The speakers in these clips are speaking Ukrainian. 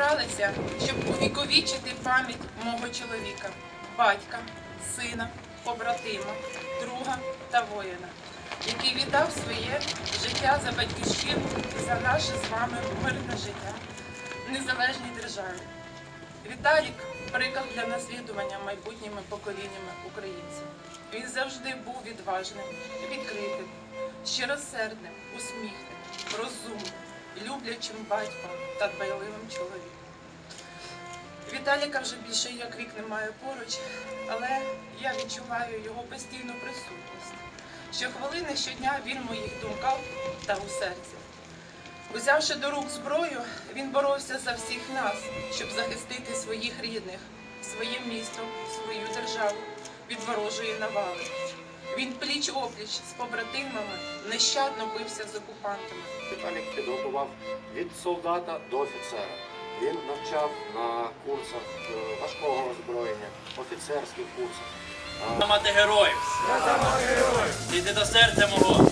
зібралися, щоб увіковічити пам'ять мого чоловіка, батька, сина, побратима, друга та воїна, який віддав своє життя за батьківщину і за наше з вами мирне життя в незалежній державі. Віталік приклад для наслідування майбутніми поколіннями українців. Він завжди був відважним, відкритим, щиросердним, усміхним, розумним, люблячим батьком та дбайливим чоловіком. Віталіка вже більше як рік немає поруч, але я відчуваю його постійну присутність. Щохвилини щодня він в моїх думках та у серці. Узявши до рук зброю, він боровся за всіх нас, щоб захистити своїх рідних, своє місто, свою державу від ворожої навали. Він пліч опліч з побратимами нещадно бився з окупантами. Віталік підготував від солдата до офіцера. Він навчав на курсах е, важкого озброєння, офіцерських курсах. А, мати героїв. Дійди до серця мого.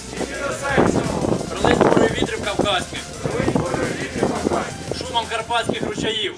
Пролить порою вітрів кавказьких. Шумом карпатських ручаїв.